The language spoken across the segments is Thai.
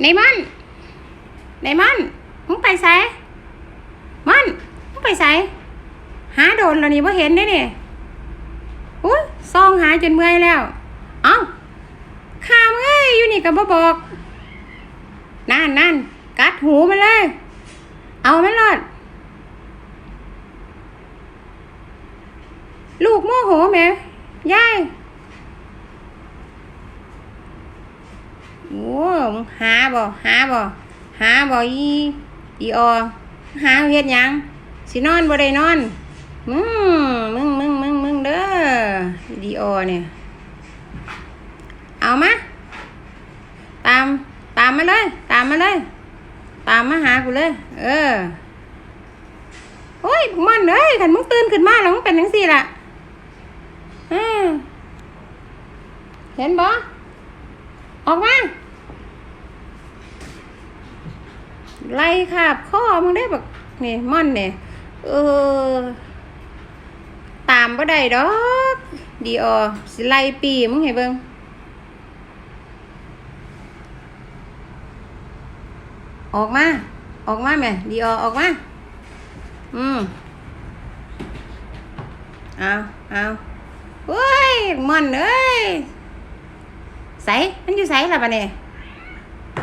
ในมันในมันมึงไปไสมันมึงไปไสหาโดนแล้วนี่บ่เห็นได้นี่อุ้ยซองหาจนเมื่อยแล้ว เอ้าข้ามเอ้ยอยู่นี่ก็บ่บอกนั่นนั่นกัดหูมันเลย เอามันรอดลูกโมโหแหม่ยาย โอ้มึ งหาบ่หาบ่หาบ่อีอีออหาเฮ็ดหยังสินอนบ่ได้นอนมึงมึงมึงมึงมึงเด้อดีออเนี่ยเอามาตามตามมาเลย ตามมาเลย ตามมาหากูเลย เออโอ้ยมันเอ้ยขันมึงตื่นขึ้นมาแล้วมึงเป็นจังซี่ละอืมเห็นบ่ออกมา ไล่ขาบข้อมึงได้แบบนี่ม่อนเนี่ยเออ ตามบ่ได้ดอกดีออสิไล่ปีมึงให้เบิ่งออกมา ออกมาแม่ดีออออกมา อืมเอาเอาเฮ้ยม่อนเอ้ยใสมันอยู่ใสล่ะปะเนี่ย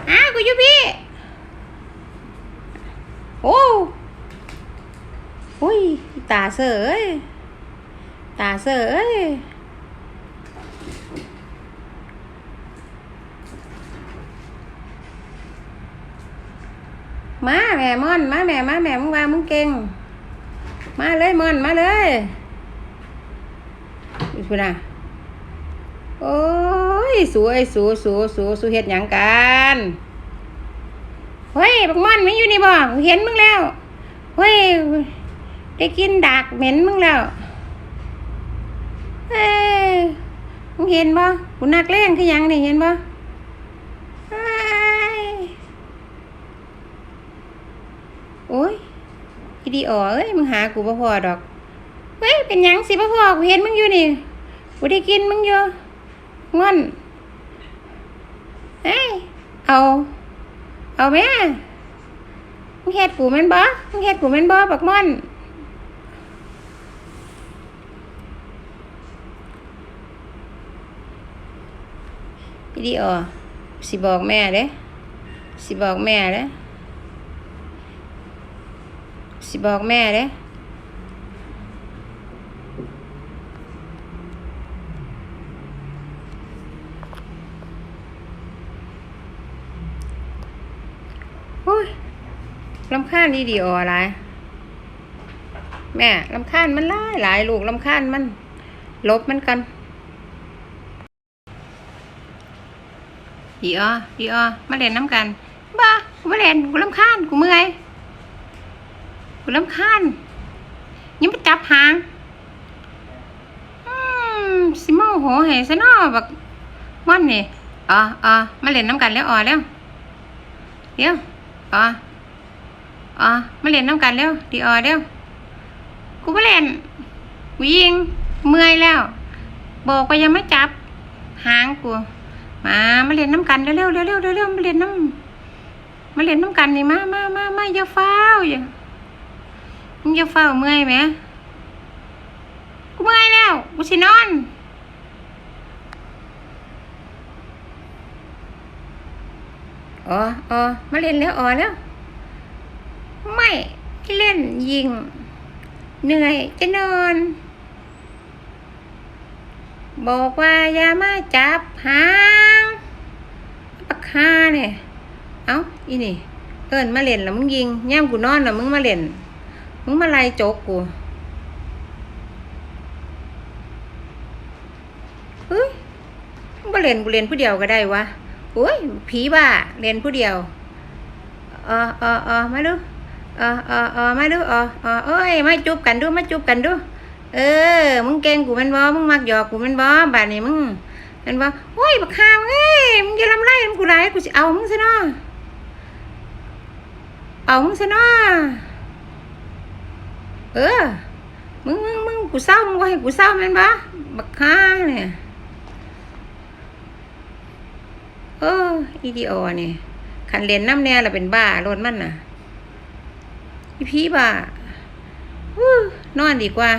อ้ากูอยู่พี่ โอ้โอ้ย ตาเสอเอ้ยตาเสอเอ้ยมาแม่ม่อน มาแม่มาแม่มึงว่ามึงเก่ง มาเลยม่อนมาเลยดูสินะโอ้ย สวยสูสูสูสูเฮ็ดหยังกัน เฮ้ยบักม่อนไม่อยู่นี่บ่กูเห็นมึงแล้ว เฮ้ย ได้กินดากเหม็นมึงแล้วเฮ้ยมึงเห็นบ่กูนักเล่นคือหยังนี่เห็นบ่เฮ้ยโอ้ยอีดีอ๋อเอ้ยมึงหากูบ่พอดอก เฮ้ย เป็นยังสิบ่พอกูเห็นมึงอยู่นี่ กูได้กินมึงอยู่งอนเฮ้ยเอา เอาแม่มึงเฮ็ดกูแม่นบ่มึงเฮ็ดกูแม่นบ่บักม่อนพี่ดีออสิบอกแม่เด้สิบอกแม่เด้สิบอกแม่เด้ โอ้ยลำคาญดีดีอออะไร แม่ลำคาญมันหลายหลายลูกลำคาญมัน ลบมันกันดีออดีออมาเล่นน้ำกันบ้ากูมาเล่นกูลำคาญกูเมื่อยกูลำคาญยังมาจับหางสิโมโหเหซะนอบักม่อนนี่อ๋ออ๋อมาเล่นน้ำกันแล้วอ๋อแล้วเดี๋ยว อ๋ออ๋อมาเล่นน้ำกันแล้วดีอ๋อเดี๋ยวกูมาเล่นกูยิงเมื่อยแล้วบอกว่ายังไม่จับ หางกูมามาเรียนน้ำกันเร็วเร็วเร็วเร็วเร็วมาเรียนน้ำมาเรียนน้ำกันนี่มามามามาอย่าเฝ้าอย่ามึงอย่าเฝ้าเมื่อยไหมกูเมื่อยแล้วกูสินอน อ๋ออ๋อมาเรียนแล้วอ๋อแล้ว ไม่เล่นยิง เหนื่อยจะนอน บอกว่าอย่ามาจับหางปากคาเนี่ยเอ้าอีนี่ เอิญมาเล่นแล้วมึงยิงย่ามกูนอนแล้วมึงมาเล่น มึงมาไล่โจกกูเฮ้ยมึงมาเล่นกูเล่นผู้เดียวก็ได้วะ อุ้ยผีบ้าเล่นผู้เดียวเออเออเออมาดูเออเออเออมาดูเออเออเอ้ยมาจูบกันดูมาจูบกันดูเออ มึงเก่งกูแม่นบ่มึงมักหยอกกูแม่นบ่บาดนี้มึงแม่นบ่โอ้ยบักข้าวเอ้ยมึงอย่าลำไรมึงกูไรกูสิเอามึงซะเนาะเอามึงซะเนาะเออมึงมึงมึงกูเศร้ามึงบ่ให้กูเศร้าแม่นบ่บักข้าเนี่ย เอออีดีโอเนี่ยขันเรียนน้ำแน่ละเป็นบ้ารถมันน่ะพี่พี่บ้าอู้นอนดีกว่า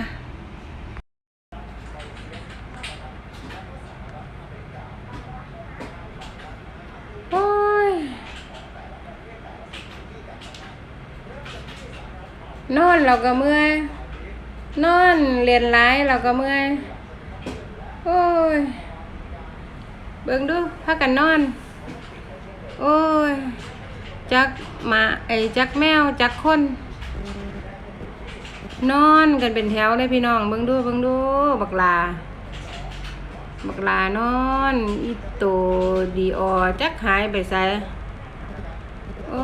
โอ้ยนอนเราก็เมื่อยนอนเรียนร้ายเราก็เมื่อยโอ้ย เบิ่งดูพากันนอน โอ้ย จักหมาไอ้จักแมว จักคน นอนกันเป็นแถวเลยพี่น้อง เบิ่งดูเบิ่งดู บักลา บักลานอน อีโตดีออ จักหายไปไสโอ้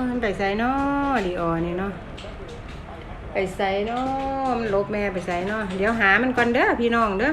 ยมันไปไสเนาะดีออนี่เนาะไปไสเนาะมันหลบแม่ไปไสเนาะเดี๋ยวหามันก่อนเด้อพี่น้องเด้อ